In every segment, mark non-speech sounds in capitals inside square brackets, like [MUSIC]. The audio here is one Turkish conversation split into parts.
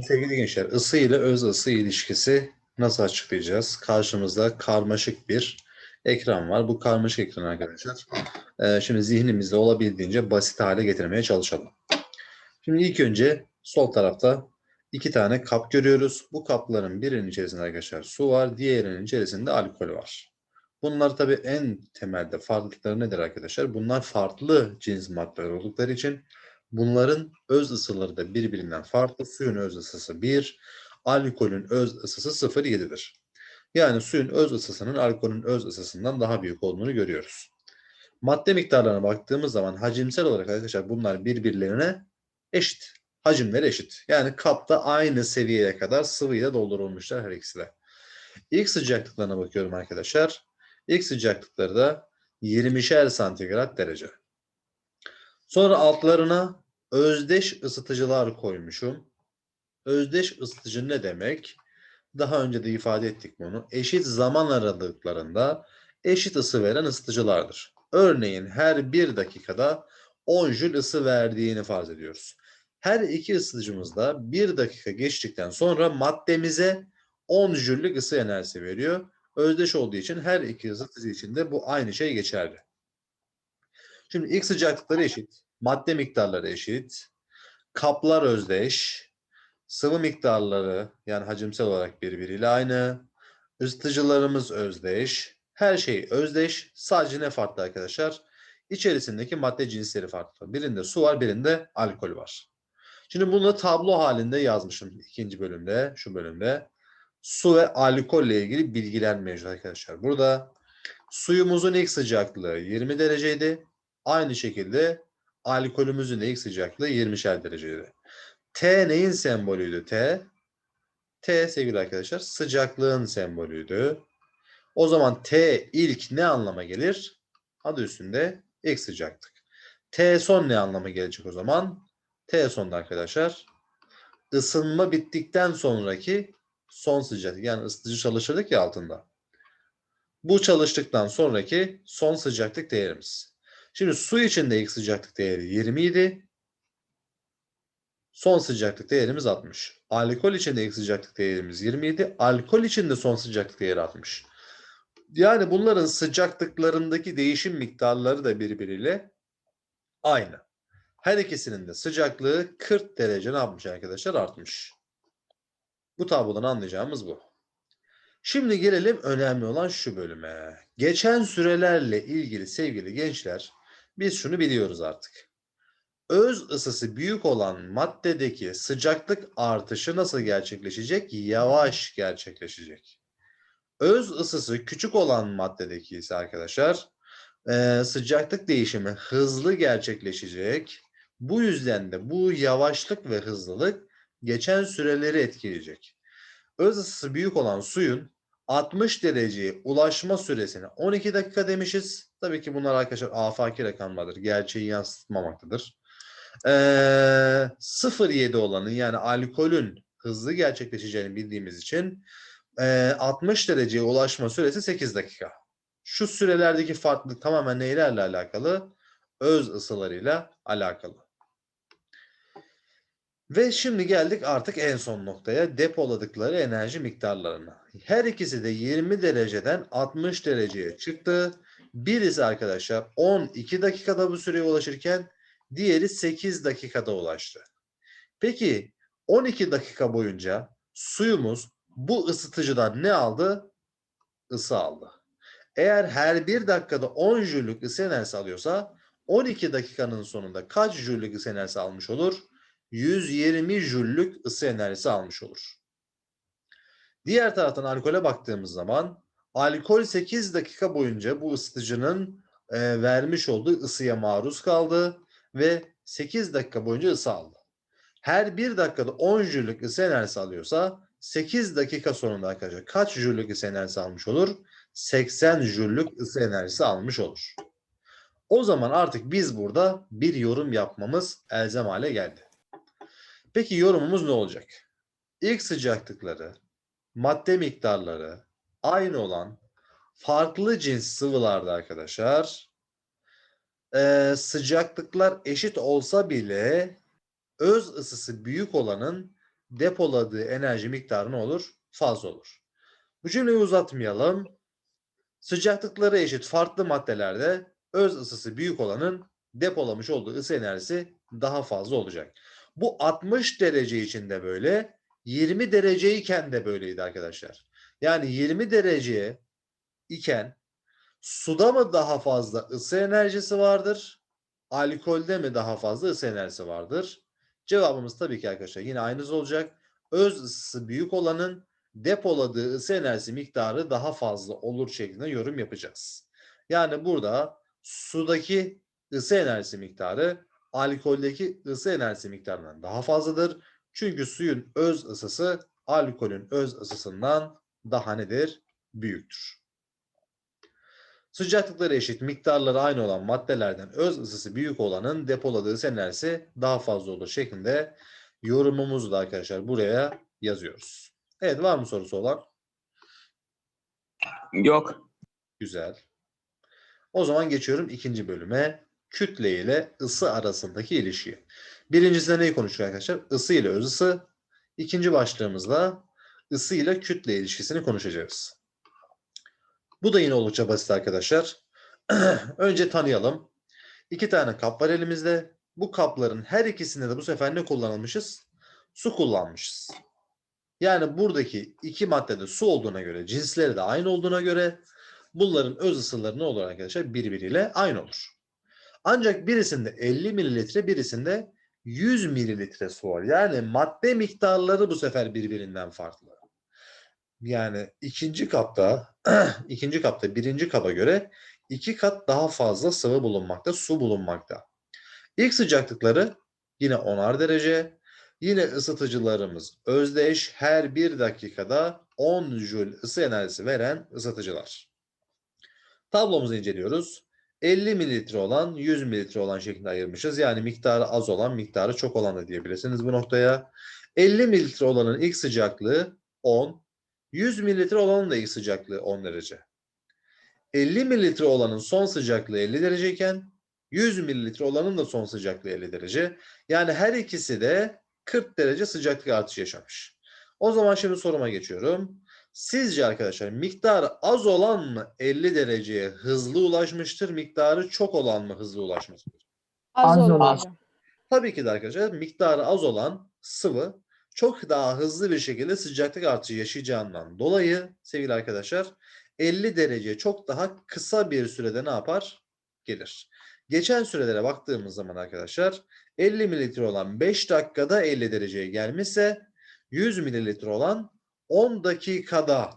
Sevgili gençler, ısı ile öz ısı ilişkisi nasıl açıklayacağız? Karşımızda karmaşık bir ekran var. Bu karmaşık ekran arkadaşlar. Ee, şimdi zihnimizde olabildiğince basit hale getirmeye çalışalım. Şimdi ilk önce sol tarafta iki tane kap görüyoruz. Bu kapların birinin içerisinde arkadaşlar su var, diğerinin içerisinde alkol var. Bunlar tabii en temelde farklılıkları nedir arkadaşlar? Bunlar farklı cins maddeler oldukları için Bunların öz ısıları da birbirinden farklı. Suyun öz ısısı 1, alkolün öz ısısı 0,7'dir. Yani suyun öz ısısının alkolün öz ısısından daha büyük olduğunu görüyoruz. Madde miktarlarına baktığımız zaman hacimsel olarak arkadaşlar bunlar birbirlerine eşit. Hacimleri eşit. Yani kapta aynı seviyeye kadar sıvıyla doldurulmuşlar her ikisi de. İlk sıcaklıklarına bakıyorum arkadaşlar. İlk sıcaklıkları da 20'şer santigrat derece. Sonra altlarına özdeş ısıtıcılar koymuşum. Özdeş ısıtıcı ne demek? Daha önce de ifade ettik bunu. Eşit zaman aralıklarında eşit ısı veren ısıtıcılardır. Örneğin her bir dakikada 10 jül ısı verdiğini farz ediyoruz. Her iki ısıtıcımızda bir dakika geçtikten sonra maddemize 10 jüllük ısı enerjisi veriyor. Özdeş olduğu için her iki ısıtıcı için de bu aynı şey geçerli. Şimdi ilk sıcaklıkları eşit, madde miktarları eşit, kaplar özdeş, sıvı miktarları yani hacimsel olarak birbiriyle aynı, ısıtıcılarımız özdeş, her şey özdeş. Sadece ne farklı arkadaşlar? İçerisindeki madde cinsleri farklı. Birinde su var, birinde alkol var. Şimdi bunu tablo halinde yazmışım ikinci bölümde, şu bölümde. Su ve alkolle ilgili bilgiler mevcut arkadaşlar. Burada suyumuzun ilk sıcaklığı 20 dereceydi. Aynı şekilde alkolümüzün de ilk sıcaklığı 20'şer dereceydi. T neyin sembolüydü T? T sevgili arkadaşlar sıcaklığın sembolüydü. O zaman T ilk ne anlama gelir? Adı üstünde ilk sıcaklık. T son ne anlama gelecek o zaman? T sonda arkadaşlar ısınma bittikten sonraki son sıcaklık. Yani ısıtıcı çalışırdık ya altında. Bu çalıştıktan sonraki son sıcaklık değerimiz. Şimdi su içinde ilk sıcaklık değeri 20 idi. Son sıcaklık değerimiz 60. Alkol içinde ilk sıcaklık değerimiz 20 idi. Alkol içinde son sıcaklık değeri 60. Yani bunların sıcaklıklarındaki değişim miktarları da birbiriyle aynı. Her ikisinin de sıcaklığı 40 derece ne yapmış arkadaşlar? Artmış. Bu tablodan anlayacağımız bu. Şimdi gelelim önemli olan şu bölüme. Geçen sürelerle ilgili sevgili gençler biz şunu biliyoruz artık. Öz ısısı büyük olan maddedeki sıcaklık artışı nasıl gerçekleşecek? Yavaş gerçekleşecek. Öz ısısı küçük olan maddedeki ise arkadaşlar e, sıcaklık değişimi hızlı gerçekleşecek. Bu yüzden de bu yavaşlık ve hızlılık geçen süreleri etkileyecek. Öz ısısı büyük olan suyun 60 dereceye ulaşma süresine 12 dakika demişiz. Tabii ki bunlar arkadaşlar afaki rakamlardır. Gerçeği yansıtmamaktadır. Ee, 0.7 olanın yani alkolün hızlı gerçekleşeceğini bildiğimiz için e, 60 dereceye ulaşma süresi 8 dakika. Şu sürelerdeki farklılık tamamen neylerle alakalı? Öz ısılarıyla alakalı. Ve şimdi geldik artık en son noktaya depoladıkları enerji miktarlarına. Her ikisi de 20 dereceden 60 dereceye çıktı. Birisi arkadaşlar 12 dakikada bu süreye ulaşırken diğeri 8 dakikada ulaştı. Peki 12 dakika boyunca suyumuz bu ısıtıcıdan ne aldı? Isı aldı. Eğer her bir dakikada 10 jüllük ısı enerjisi alıyorsa 12 dakikanın sonunda kaç jüllük ısı enerjisi almış olur? 120 jüllük ısı enerjisi almış olur. Diğer taraftan alkole baktığımız zaman alkol 8 dakika boyunca bu ısıtıcının e, vermiş olduğu ısıya maruz kaldı ve 8 dakika boyunca ısı aldı. Her bir dakikada 10 jüllük ısı enerjisi alıyorsa 8 dakika sonunda arkadaşlar kaç jüllük ısı enerjisi almış olur? 80 jüllük ısı enerjisi almış olur. O zaman artık biz burada bir yorum yapmamız elzem hale geldi. Peki yorumumuz ne olacak? İlk sıcaklıkları, madde miktarları aynı olan farklı cins sıvılarda arkadaşlar e, sıcaklıklar eşit olsa bile öz ısısı büyük olanın depoladığı enerji miktarı ne olur? Fazla olur. Bu cümleyi uzatmayalım. Sıcaklıkları eşit farklı maddelerde öz ısısı büyük olanın depolamış olduğu ısı enerjisi daha fazla olacak. Bu 60 derece için de böyle, 20 dereceyken de böyleydi arkadaşlar. Yani 20 derece iken suda mı daha fazla ısı enerjisi vardır? Alkolde mi daha fazla ısı enerjisi vardır? Cevabımız tabii ki arkadaşlar yine aynısı olacak. Öz ısısı büyük olanın depoladığı ısı enerjisi miktarı daha fazla olur şeklinde yorum yapacağız. Yani burada sudaki ısı enerjisi miktarı alkoldeki ısı enerjisi miktarından daha fazladır. Çünkü suyun öz ısısı alkolün öz ısısından daha nedir? Büyüktür. Sıcaklıkları eşit, miktarları aynı olan maddelerden öz ısısı büyük olanın depoladığı ısı enerjisi daha fazla olur şeklinde yorumumuzu da arkadaşlar buraya yazıyoruz. Evet var mı sorusu olan? Yok. Güzel. O zaman geçiyorum ikinci bölüme. Kütle ile ısı arasındaki ilişki. Birincisinde neyi konuştuk arkadaşlar? Isı ile öz ısı. İkinci başlığımızda ısı ile kütle ilişkisini konuşacağız. Bu da yine oldukça basit arkadaşlar. [CLEARS THROAT] Önce tanıyalım. İki tane kap var elimizde. Bu kapların her ikisinde de bu sefer ne kullanılmışız? Su kullanmışız. Yani buradaki iki maddede su olduğuna göre, cinsleri de aynı olduğuna göre bunların öz ısıları ne olur arkadaşlar? Birbiriyle aynı olur. Ancak birisinde 50 mililitre, birisinde 100 mililitre su var. Yani madde miktarları bu sefer birbirinden farklı. Yani ikinci kapta, [CLEARS THROAT] ikinci kapta birinci kaba göre iki kat daha fazla sıvı bulunmakta, su bulunmakta. İlk sıcaklıkları yine 10'ar derece. Yine ısıtıcılarımız özdeş her bir dakikada 10 jül ısı enerjisi veren ısıtıcılar. Tablomuzu inceliyoruz. 50 mililitre olan 100 mililitre olan şeklinde ayırmışız. Yani miktarı az olan miktarı çok olan da diyebilirsiniz bu noktaya. 50 mililitre olanın ilk sıcaklığı 10. 100 mililitre olanın da ilk sıcaklığı 10 derece. 50 mililitre olanın son sıcaklığı 50 dereceyken 100 mililitre olanın da son sıcaklığı 50 derece. Yani her ikisi de 40 derece sıcaklık artışı yaşamış. O zaman şimdi soruma geçiyorum. Sizce arkadaşlar miktarı az olan mı 50 dereceye hızlı ulaşmıştır, miktarı çok olan mı hızlı ulaşmıştır? Az, olan. Tabii ki de arkadaşlar miktarı az olan sıvı çok daha hızlı bir şekilde sıcaklık artışı yaşayacağından dolayı sevgili arkadaşlar 50 derece çok daha kısa bir sürede ne yapar? Gelir. Geçen sürelere baktığımız zaman arkadaşlar 50 mililitre olan 5 dakikada 50 dereceye gelmişse 100 mililitre olan 10 dakikada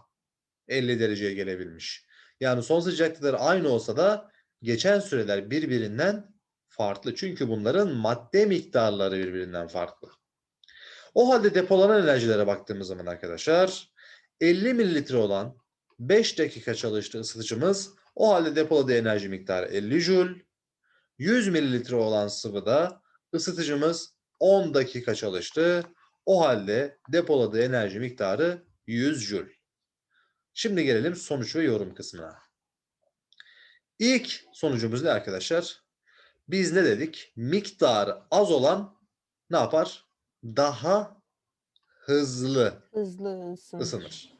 50 dereceye gelebilmiş. Yani son sıcaklıkları aynı olsa da geçen süreler birbirinden farklı. Çünkü bunların madde miktarları birbirinden farklı. O halde depolanan enerjilere baktığımız zaman arkadaşlar 50 mililitre olan 5 dakika çalıştığı ısıtıcımız o halde depoladığı enerji miktarı 50 joule. 100 mililitre olan sıvıda ısıtıcımız 10 dakika çalıştı. O halde depoladığı enerji miktarı 100 joule. Şimdi gelelim sonuç ve yorum kısmına. İlk sonucumuz ne arkadaşlar? Biz ne dedik? Miktarı az olan ne yapar? Daha hızlı Hızlı ısın. ısınır.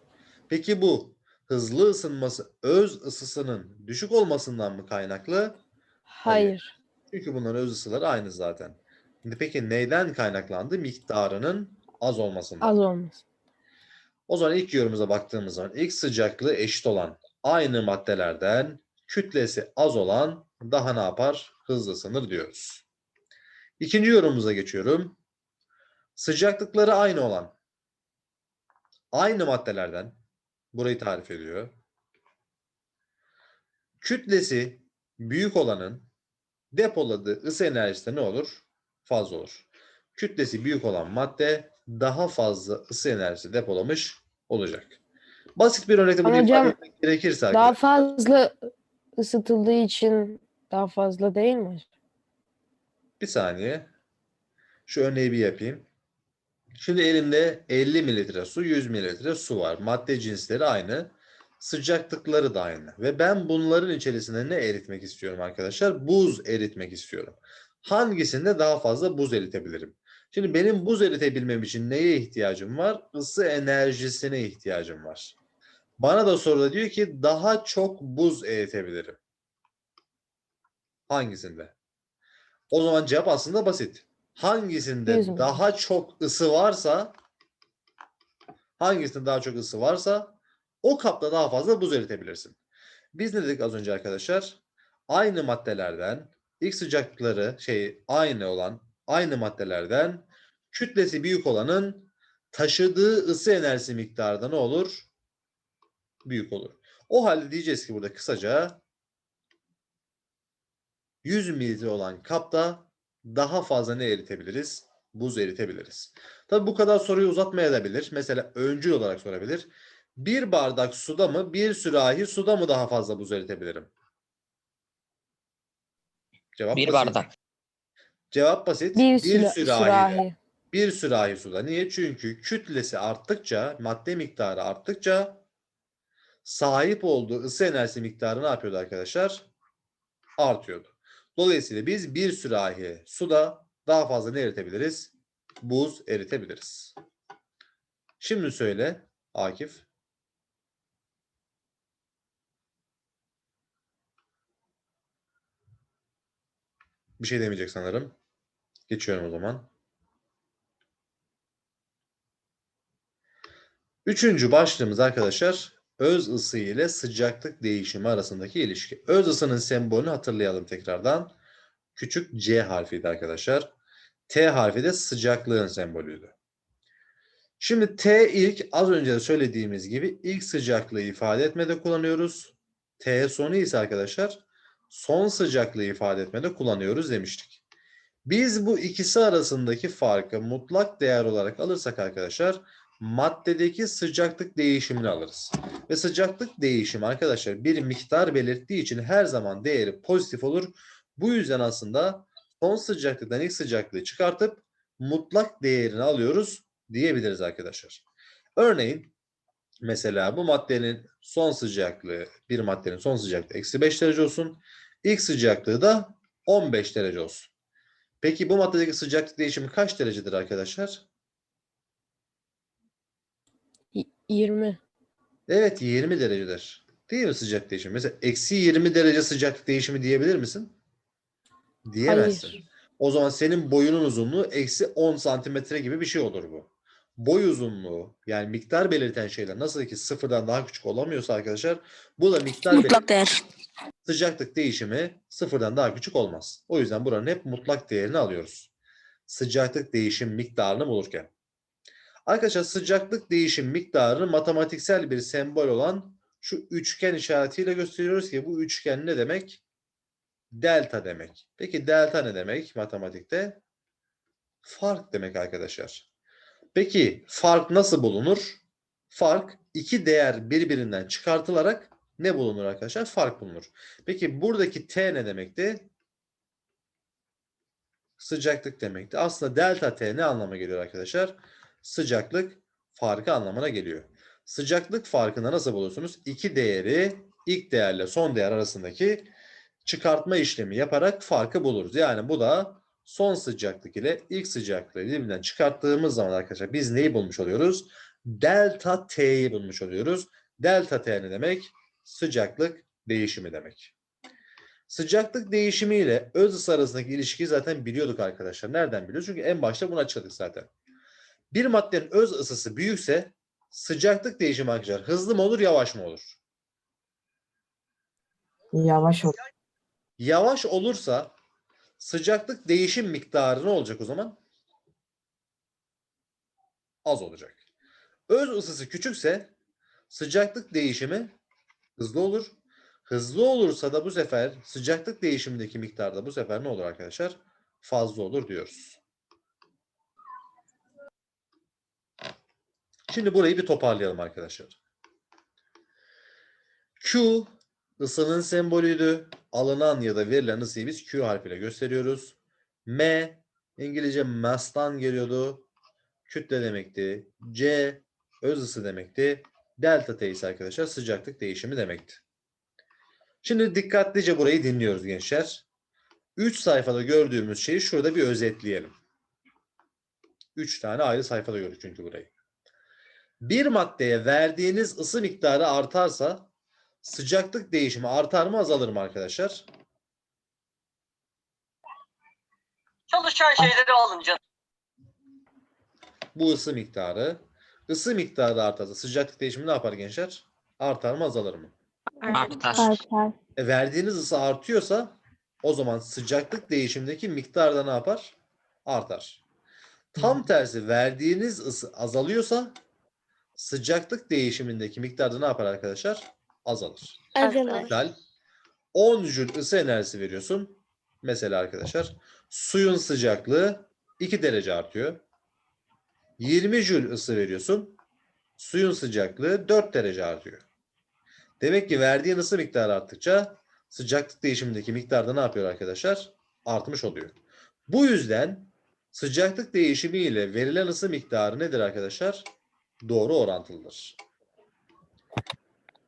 Peki bu hızlı ısınması öz ısısının düşük olmasından mı kaynaklı? Hayır. Çünkü bunların öz ısıları aynı zaten. Şimdi peki neyden kaynaklandı? Miktarının az olmasından. Az olmaz. O zaman ilk yorumumuza baktığımız zaman ilk sıcaklığı eşit olan aynı maddelerden kütlesi az olan daha ne yapar? Hızlı ısınır diyoruz. İkinci yorumumuza geçiyorum. Sıcaklıkları aynı olan aynı maddelerden burayı tarif ediyor. Kütlesi büyük olanın depoladığı ısı enerjisi de ne olur? Fazla olur. Kütlesi büyük olan madde daha fazla ısı enerjisi depolamış olacak. Basit bir örnekte bunu ifade etmek gerekirse Daha arkadaşlar- fazla ısıtıldığı için daha fazla değil mi? Bir saniye. Şu örneği bir yapayım. Şimdi elimde 50 mililitre su, 100 mililitre su var. Madde cinsleri aynı. Sıcaklıkları da aynı. Ve ben bunların içerisinde ne eritmek istiyorum arkadaşlar? Buz eritmek istiyorum. Hangisinde daha fazla buz eritebilirim? Şimdi benim buz eritebilmem için neye ihtiyacım var? Isı enerjisine ihtiyacım var. Bana da soruda diyor ki daha çok buz eritebilirim. Hangisinde? O zaman cevap aslında basit. Hangisinde Yüz mü? daha çok ısı varsa hangisinde daha çok ısı varsa o kapta daha fazla buz eritebilirsin. Biz ne dedik az önce arkadaşlar? Aynı maddelerden ilk sıcaklıkları şey aynı olan aynı maddelerden kütlesi büyük olanın taşıdığı ısı enerjisi miktarı da ne olur? Büyük olur. O halde diyeceğiz ki burada kısaca 100 mililitre olan kapta daha fazla ne eritebiliriz? Buz eritebiliriz. Tabi bu kadar soruyu uzatmayabilir. Mesela öncül olarak sorabilir. Bir bardak suda mı, bir sürahi suda mı daha fazla buz eritebilirim? Cevap Bir basit. bardak. Cevap basit. Bir, süra- sürahi. sürahi. Bir sürahi suda. Niye? Çünkü kütlesi arttıkça, madde miktarı arttıkça sahip olduğu ısı enerjisi miktarı ne yapıyordu arkadaşlar? Artıyordu. Dolayısıyla biz bir sürahi suda daha fazla ne eritebiliriz? Buz eritebiliriz. Şimdi söyle Akif. Bir şey demeyecek sanırım. Geçiyorum o zaman. Üçüncü başlığımız arkadaşlar öz ısı ile sıcaklık değişimi arasındaki ilişki. Öz ısının sembolünü hatırlayalım tekrardan. Küçük C harfiydi arkadaşlar. T harfi de sıcaklığın sembolüydü. Şimdi T ilk az önce de söylediğimiz gibi ilk sıcaklığı ifade etmede kullanıyoruz. T sonu ise arkadaşlar son sıcaklığı ifade etmede kullanıyoruz demiştik. Biz bu ikisi arasındaki farkı mutlak değer olarak alırsak arkadaşlar maddedeki sıcaklık değişimini alırız. Ve sıcaklık değişimi arkadaşlar bir miktar belirttiği için her zaman değeri pozitif olur. Bu yüzden aslında son sıcaklıktan ilk sıcaklığı çıkartıp mutlak değerini alıyoruz diyebiliriz arkadaşlar. Örneğin mesela bu maddenin son sıcaklığı bir maddenin son sıcaklığı eksi 5 derece olsun. İlk sıcaklığı da 15 derece olsun. Peki bu maddedeki sıcaklık değişimi kaç derecedir arkadaşlar? Y- 20. Evet 20 derecedir. Değil mi sıcak değişimi? Mesela eksi 20 derece sıcaklık değişimi diyebilir misin? Diyemezsin. Hayır. O zaman senin boyunun uzunluğu eksi 10 santimetre gibi bir şey olur bu. Boy uzunluğu yani miktar belirten şeyler nasıl ki sıfırdan daha küçük olamıyorsa arkadaşlar bu da miktar belirten Mutlak değer. Sıcaklık değişimi sıfırdan daha küçük olmaz. O yüzden buranın hep mutlak değerini alıyoruz. Sıcaklık değişim miktarını bulurken. Arkadaşlar sıcaklık değişim miktarını matematiksel bir sembol olan şu üçgen işaretiyle gösteriyoruz ki bu üçgen ne demek? Delta demek. Peki delta ne demek matematikte? Fark demek arkadaşlar. Peki fark nasıl bulunur? Fark iki değer birbirinden çıkartılarak ne bulunur arkadaşlar? Fark bulunur. Peki buradaki T ne demekti? Sıcaklık demekti. Aslında delta T ne anlama geliyor arkadaşlar? Sıcaklık farkı anlamına geliyor. Sıcaklık farkını nasıl bulursunuz? İki değeri ilk değerle son değer arasındaki çıkartma işlemi yaparak farkı buluruz. Yani bu da son sıcaklık ile ilk sıcaklığı birbirinden çıkarttığımız zaman arkadaşlar biz neyi bulmuş oluyoruz? Delta T'yi bulmuş oluyoruz. Delta T ne demek? Sıcaklık değişimi demek. Sıcaklık değişimi ile öz ısı arasındaki ilişkiyi zaten biliyorduk arkadaşlar. Nereden biliyoruz? Çünkü en başta bunu açıkladık zaten. Bir maddenin öz ısısı büyükse sıcaklık değişimi arkadaşlar hızlı mı olur, yavaş mı olur? Yavaş ol. Yavaş olursa sıcaklık değişim miktarı ne olacak o zaman? Az olacak. Öz ısısı küçükse sıcaklık değişimi hızlı olur. Hızlı olursa da bu sefer sıcaklık değişimindeki miktarda bu sefer ne olur arkadaşlar? Fazla olur diyoruz. Şimdi burayı bir toparlayalım arkadaşlar. Q ısının sembolüydü. Alınan ya da verilen ısıyı biz Q harfiyle gösteriyoruz. M İngilizce mass'tan geliyordu. Kütle demekti. C öz ısı demekti. Delta T ise arkadaşlar sıcaklık değişimi demekti. Şimdi dikkatlice burayı dinliyoruz gençler. 3 sayfada gördüğümüz şeyi şurada bir özetleyelim. 3 tane ayrı sayfada gördük çünkü burayı. Bir maddeye verdiğiniz ısı miktarı artarsa sıcaklık değişimi artar mı azalır mı arkadaşlar? Çalışan şeyleri alınca Bu ısı miktarı. Isı miktarı artarsa sıcaklık değişimi ne yapar gençler? Artar mı azalır mı? Artar. Artar. E, verdiğiniz ısı artıyorsa o zaman sıcaklık değişimindeki miktar da ne yapar? Artar. Tam tersi verdiğiniz ısı azalıyorsa sıcaklık değişimindeki miktar da ne yapar arkadaşlar? Azalır. Azalır. Misal 10 jül ısı enerjisi veriyorsun. Mesela arkadaşlar suyun sıcaklığı 2 derece artıyor. 20 jül ısı veriyorsun. Suyun sıcaklığı 4 derece artıyor. Demek ki verdiğin ısı miktarı arttıkça sıcaklık değişimindeki miktar da ne yapıyor arkadaşlar? Artmış oluyor. Bu yüzden sıcaklık değişimi ile verilen ısı miktarı nedir arkadaşlar? Doğru orantılıdır.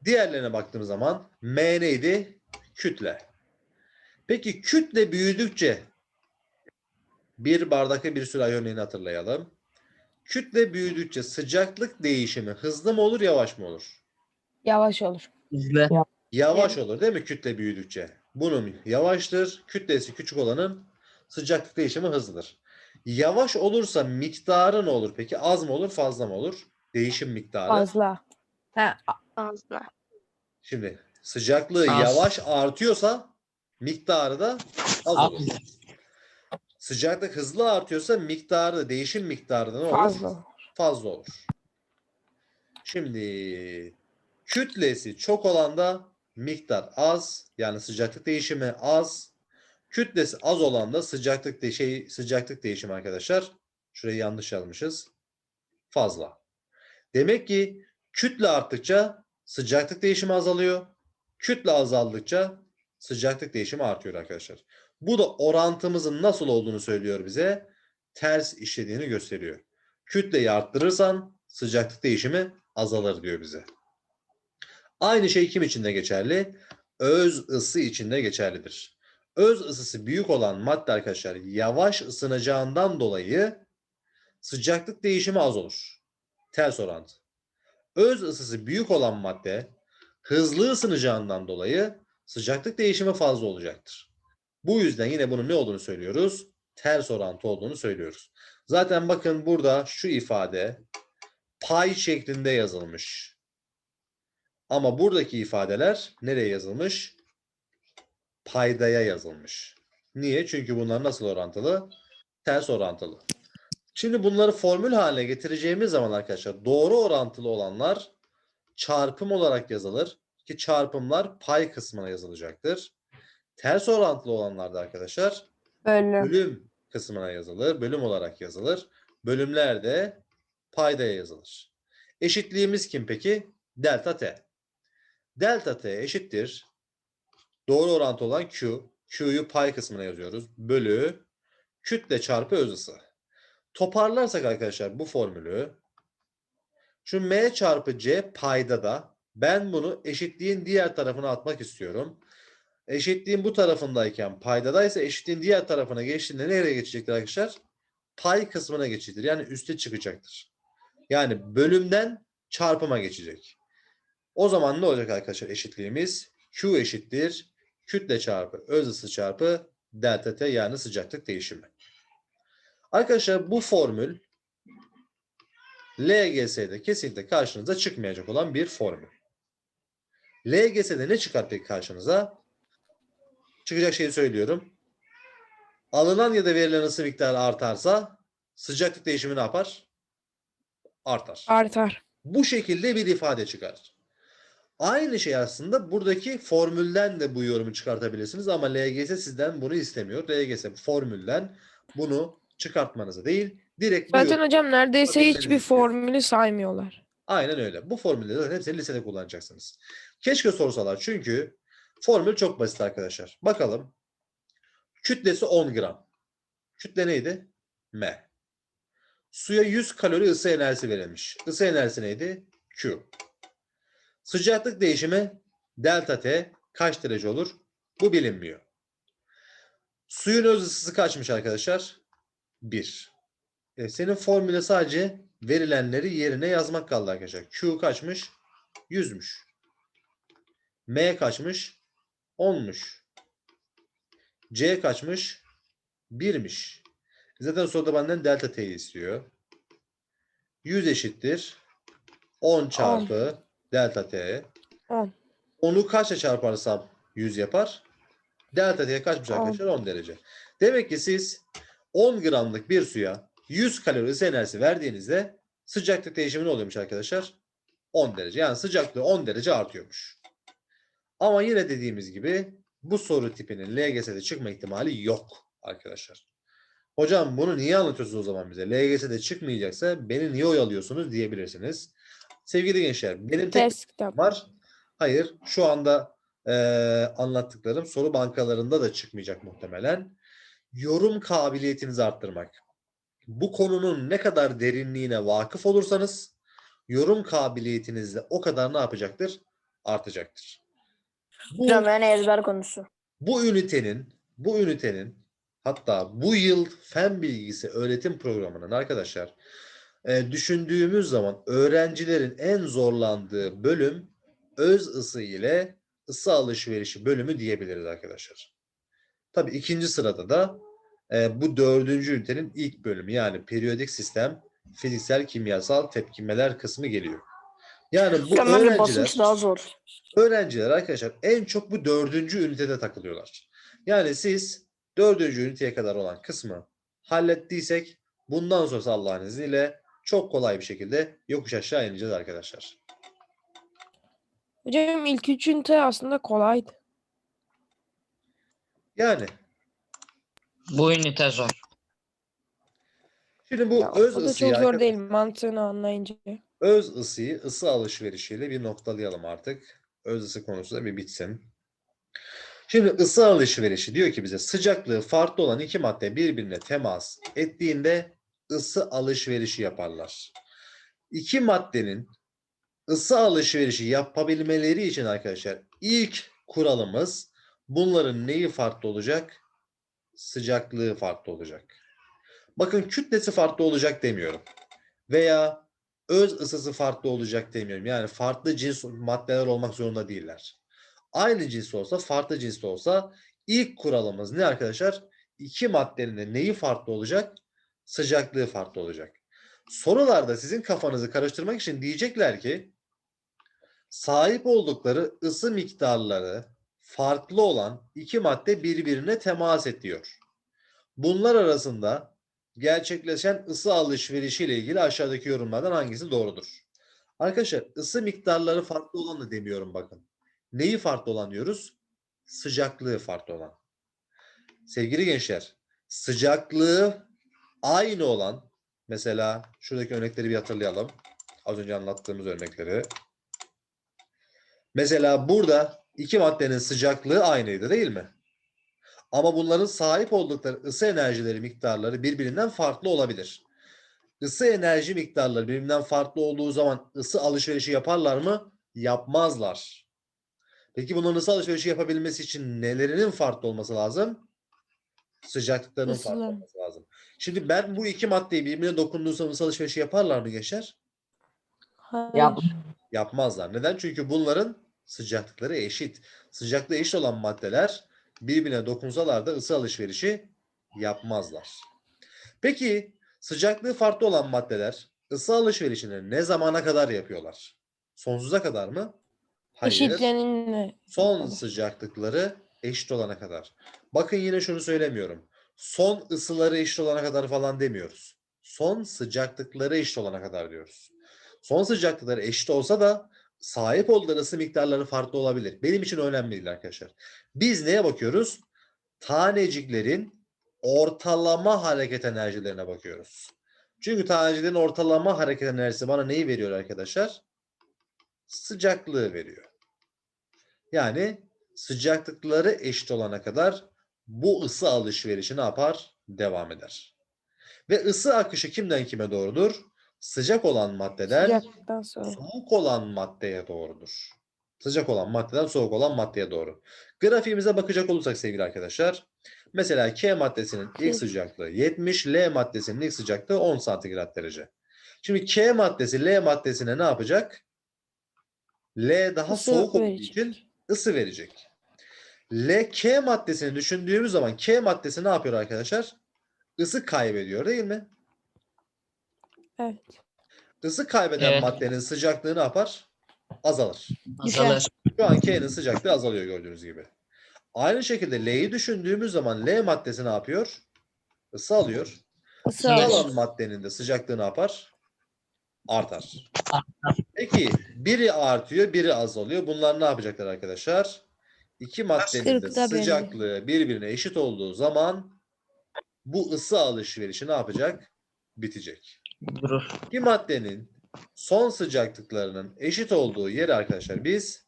Diğerlerine baktığımız zaman M neydi? Kütle. Peki kütle büyüdükçe bir bardakta bir sürü ay örneğini hatırlayalım. Kütle büyüdükçe sıcaklık değişimi hızlı mı olur, yavaş mı olur? Yavaş olur. Hızlı. Yavaş olur değil mi kütle büyüdükçe? Bunun yavaştır. Kütlesi küçük olanın sıcaklık değişimi hızlıdır. Yavaş olursa miktarı ne olur peki? Az mı olur, fazla mı olur? Değişim miktarı. Fazla. Ha, Fazla. Şimdi sıcaklığı Az. yavaş artıyorsa miktarı da az Az. olur. Sıcaklık hızlı artıyorsa miktarı değişim miktarı da ne olur? fazla. Fazla olur. Şimdi kütlesi çok olanda miktar az yani sıcaklık değişimi az. Kütlesi az olanda sıcaklık de şey sıcaklık değişimi arkadaşlar. Şurayı yanlış yazmışız. Fazla. Demek ki kütle arttıkça sıcaklık değişimi azalıyor. Kütle azaldıkça sıcaklık değişimi artıyor arkadaşlar. Bu da orantımızın nasıl olduğunu söylüyor bize. Ters işlediğini gösteriyor. Kütleyi arttırırsan sıcaklık değişimi azalır diyor bize. Aynı şey kim için de geçerli? Öz ısı için de geçerlidir. Öz ısısı büyük olan madde arkadaşlar yavaş ısınacağından dolayı sıcaklık değişimi az olur. Ters orantı. Öz ısısı büyük olan madde hızlı ısınacağından dolayı sıcaklık değişimi fazla olacaktır. Bu yüzden yine bunun ne olduğunu söylüyoruz? Ters orantı olduğunu söylüyoruz. Zaten bakın burada şu ifade pay şeklinde yazılmış. Ama buradaki ifadeler nereye yazılmış? Paydaya yazılmış. Niye? Çünkü bunlar nasıl orantılı? Ters orantılı. Şimdi bunları formül haline getireceğimiz zaman arkadaşlar doğru orantılı olanlar çarpım olarak yazılır ki çarpımlar pay kısmına yazılacaktır. Ters orantılı olanlar da arkadaşlar Bölüm. bölüm kısmına yazılır. Bölüm olarak yazılır. Bölümler de paydaya yazılır. Eşitliğimiz kim peki? Delta T. Delta T eşittir. Doğru orantı olan Q. Q'yu pay kısmına yazıyoruz. Bölü kütle çarpı öz ısı. Toparlarsak arkadaşlar bu formülü şu M çarpı C payda da ben bunu eşitliğin diğer tarafına atmak istiyorum. Eşitliğin bu tarafındayken paydadaysa eşitliğin diğer tarafına geçtiğinde nereye geçecektir arkadaşlar? Pay kısmına geçecektir. Yani üste çıkacaktır. Yani bölümden çarpıma geçecek. O zaman ne olacak arkadaşlar eşitliğimiz? Q eşittir. Kütle çarpı öz ısı çarpı delta T yani sıcaklık değişimi. Arkadaşlar bu formül LGS'de kesinlikle karşınıza çıkmayacak olan bir formül. LGS'de ne çıkar peki karşınıza? Çıkacak şeyi söylüyorum. Alınan ya da verilen ısı miktarı artarsa sıcaklık değişimi ne yapar? Artar. Artar. Bu şekilde bir ifade çıkar. Aynı şey aslında buradaki formülden de bu yorumu çıkartabilirsiniz ama LGS sizden bunu istemiyor. LGS formülden bunu çıkartmanızı değil, direkt Zaten yorum- hocam neredeyse hiçbir formülü saymıyorlar. Aynen öyle. Bu formülleri zaten hepsini lisede kullanacaksınız. Keşke sorsalar çünkü formül çok basit arkadaşlar. Bakalım. Kütlesi 10 gram. Kütle neydi? M. Suya 100 kalori ısı enerjisi verilmiş. Isı enerjisi neydi? Q. Sıcaklık değişimi delta T kaç derece olur? Bu bilinmiyor. Suyun öz ısısı kaçmış arkadaşlar? 1. E, senin formüle sadece verilenleri yerine yazmak kaldı arkadaşlar. Q kaçmış? 100'müş. M kaçmış? 10'muş. C kaçmış? 1'miş. Zaten soruda benden delta T'yi istiyor. 100 eşittir. 10 çarpı delta T. 10. Onu kaçla çarparsam 100 yapar? Delta T'ye kaçmış arkadaşlar? 10 derece. Demek ki siz 10 gramlık bir suya 100 kalori ısı enerjisi verdiğinizde sıcaklık değişimi ne oluyormuş arkadaşlar? 10 derece. Yani sıcaklığı 10 derece artıyormuş. Ama yine dediğimiz gibi bu soru tipinin LGS'de çıkma ihtimali yok arkadaşlar. Hocam bunu niye anlatıyorsunuz o zaman bize? LGS'de çıkmayacaksa beni niye oyalıyorsunuz diyebilirsiniz. Sevgili gençler benim tek var. Hayır, şu anda eee, anlattıklarım soru bankalarında da çıkmayacak muhtemelen. Yorum kabiliyetinizi arttırmak. Bu konunun ne kadar derinliğine vakıf olursanız yorum kabiliyetiniz de o kadar ne yapacaktır? Artacaktır. Bu, yani ezber konusu. bu ünitenin bu ünitenin hatta bu yıl fen bilgisi öğretim programının arkadaşlar e, düşündüğümüz zaman öğrencilerin en zorlandığı bölüm öz ısı ile ısı alışverişi bölümü diyebiliriz arkadaşlar. Tabii ikinci sırada da e, bu dördüncü ünitenin ilk bölümü yani periyodik sistem fiziksel kimyasal tepkimeler kısmı geliyor. Yani bu bence öğrenciler basınç daha zor. öğrenciler arkadaşlar en çok bu dördüncü ünitede takılıyorlar. Yani siz dördüncü üniteye kadar olan kısmı hallettiysek bundan sonrası Allah'ın izniyle çok kolay bir şekilde yokuş aşağı ineceğiz arkadaşlar. Hocam ilk üç ünite aslında kolaydı. Yani Bu ünite zor. şimdi bu Ya, öz o da çok zor arkadaş- değil mantığını anlayınca. Öz ısıyı ısı alışverişiyle bir noktalayalım artık. Öz ısı konusu da bir bitsin. Şimdi ısı alışverişi diyor ki bize sıcaklığı farklı olan iki madde birbirine temas ettiğinde ısı alışverişi yaparlar. İki maddenin ısı alışverişi yapabilmeleri için arkadaşlar ilk kuralımız bunların neyi farklı olacak? Sıcaklığı farklı olacak. Bakın kütlesi farklı olacak demiyorum. Veya öz ısısı farklı olacak demiyorum. Yani farklı cins maddeler olmak zorunda değiller. Aynı cins olsa, farklı cins olsa ilk kuralımız ne arkadaşlar? İki maddenin de neyi farklı olacak? Sıcaklığı farklı olacak. Sorularda sizin kafanızı karıştırmak için diyecekler ki sahip oldukları ısı miktarları farklı olan iki madde birbirine temas ediyor. Bunlar arasında gerçekleşen ısı alışverişi ile ilgili aşağıdaki yorumlardan hangisi doğrudur? Arkadaşlar ısı miktarları farklı olan da demiyorum bakın. Neyi farklı olan diyoruz? Sıcaklığı farklı olan. Sevgili gençler, sıcaklığı aynı olan mesela şuradaki örnekleri bir hatırlayalım. Az önce anlattığımız örnekleri. Mesela burada iki maddenin sıcaklığı aynıydı değil mi? Ama bunların sahip oldukları ısı enerjileri miktarları birbirinden farklı olabilir. Isı enerji miktarları birbirinden farklı olduğu zaman ısı alışverişi yaparlar mı? Yapmazlar. Peki bunların ısı alışverişi yapabilmesi için nelerinin farklı olması lazım? Sıcaklıklarının farklı Isılar. olması lazım. Şimdi ben bu iki maddeyi birbirine dokunduğumda ısı alışverişi yaparlar mı gençler? Hayır. Yap. Yapmazlar. Neden? Çünkü bunların sıcaklıkları eşit. Sıcaklığı eşit olan maddeler birbirine dokunsalar da ısı alışverişi yapmazlar. Peki sıcaklığı farklı olan maddeler ısı alışverişini ne zamana kadar yapıyorlar? Sonsuza kadar mı? Hayır. Eşitleninle. Son sıcaklıkları eşit olana kadar. Bakın yine şunu söylemiyorum. Son ısıları eşit olana kadar falan demiyoruz. Son sıcaklıkları eşit olana kadar diyoruz. Son sıcaklıkları eşit olsa da sahip oldukları ısı miktarları farklı olabilir. Benim için önemli değil arkadaşlar. Biz neye bakıyoruz? Taneciklerin ortalama hareket enerjilerine bakıyoruz. Çünkü taneciklerin ortalama hareket enerjisi bana neyi veriyor arkadaşlar? Sıcaklığı veriyor. Yani sıcaklıkları eşit olana kadar bu ısı alışverişi ne yapar? Devam eder. Ve ısı akışı kimden kime doğrudur? Sıcak olan maddeler soğuk olan maddeye doğrudur. Sıcak olan maddeden soğuk olan maddeye doğru. Grafiğimize bakacak olursak sevgili arkadaşlar. Mesela K maddesinin ilk sıcaklığı 70, L maddesinin ilk sıcaklığı 10 santigrat derece. Şimdi K maddesi L maddesine ne yapacak? L daha Isı soğuk olduğu verecek. için ısı verecek. L K maddesini düşündüğümüz zaman K maddesi ne yapıyor arkadaşlar? Isı kaybediyor değil mi? Evet. Isı kaybeden Evet. maddenin sıcaklığı ne yapar? Azalır. Azalır. Şu an K'nin sıcaklığı azalıyor gördüğünüz gibi. Aynı şekilde L'yi düşündüğümüz zaman L maddesi ne yapıyor? Isı alıyor. Isı alır. alan maddenin de sıcaklığı ne yapar? Artar. Peki biri artıyor, biri azalıyor. Bunlar ne yapacaklar arkadaşlar? İki maddenin de Kırkta belli. sıcaklığı birbirine eşit olduğu zaman bu ısı alışverişi ne yapacak? Bitecek. Durur. İki maddenin son sıcaklıklarının eşit olduğu yere arkadaşlar biz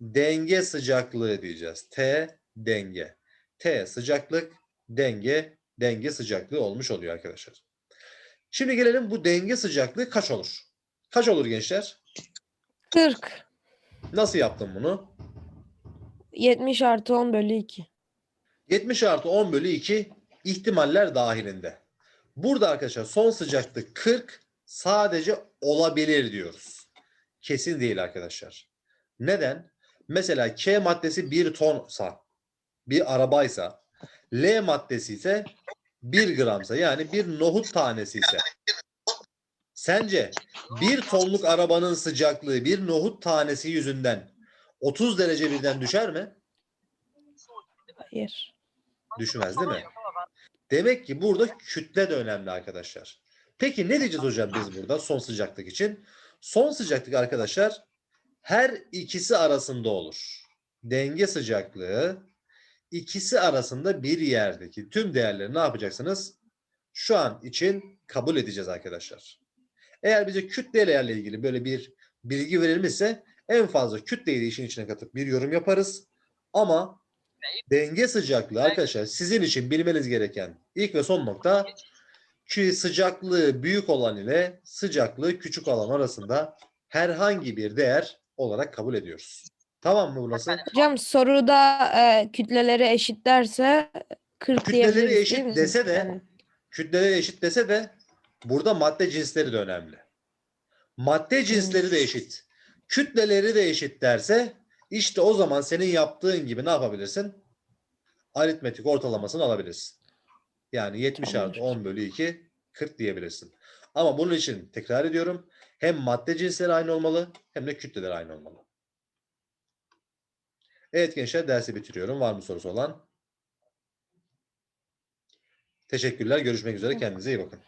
denge sıcaklığı diyeceğiz. T denge. T sıcaklık, denge, denge sıcaklığı olmuş oluyor arkadaşlar. Şimdi gelelim bu denge sıcaklığı kaç olur? Kaç olur gençler? 40. Nasıl yaptım bunu? 70 artı 10 bölü 2. 70 artı 10 bölü 2 ihtimaller dahilinde. Burada arkadaşlar son sıcaklık 40 sadece olabilir diyoruz. Kesin değil arkadaşlar. Neden? Mesela K maddesi 1 tonsa bir arabaysa L maddesi ise 1 gramsa yani bir nohut tanesi ise sence bir tonluk arabanın sıcaklığı bir nohut tanesi yüzünden 30 derece birden düşer mi? Hayır. Düşmez değil mi? Demek ki burada kütle de önemli arkadaşlar. Peki ne diyeceğiz hocam biz burada son sıcaklık için? Son sıcaklık arkadaşlar her ikisi arasında olur. Denge sıcaklığı ikisi arasında bir yerdeki tüm değerleri ne yapacaksınız? Şu an için kabul edeceğiz arkadaşlar. Eğer bize kütlelerle ilgili böyle bir bilgi verilmişse en fazla kütleyi de işin içine katıp bir yorum yaparız. Ama denge sıcaklığı arkadaşlar sizin için bilmeniz gereken ilk ve son nokta ki sıcaklığı büyük olan ile sıcaklığı küçük olan arasında herhangi bir değer olarak kabul ediyoruz. Tamam mı burası? Hocam soruda e, kütleleri eşit derse 40 Kütleleri diyebiliriz eşit değil mi? dese de- Yani Kütleleri eşit dese de burada madde cinsleri de önemli. Madde cinsleri de eşit. Kütleleri de eşit derse işte o zaman senin yaptığın gibi ne yapabilirsin? Aritmetik ortalamasını alabilirsin. Yani 70 Tamam artı hocam. 10 bölü 2 40 diyebilirsin. Ama bunun için tekrar ediyorum. Hem madde cinsleri aynı olmalı hem de kütleleri aynı olmalı. Evet gençler dersi bitiriyorum. Var mı sorusu olan? Teşekkürler. Görüşmek üzere. Kendinize iyi bakın.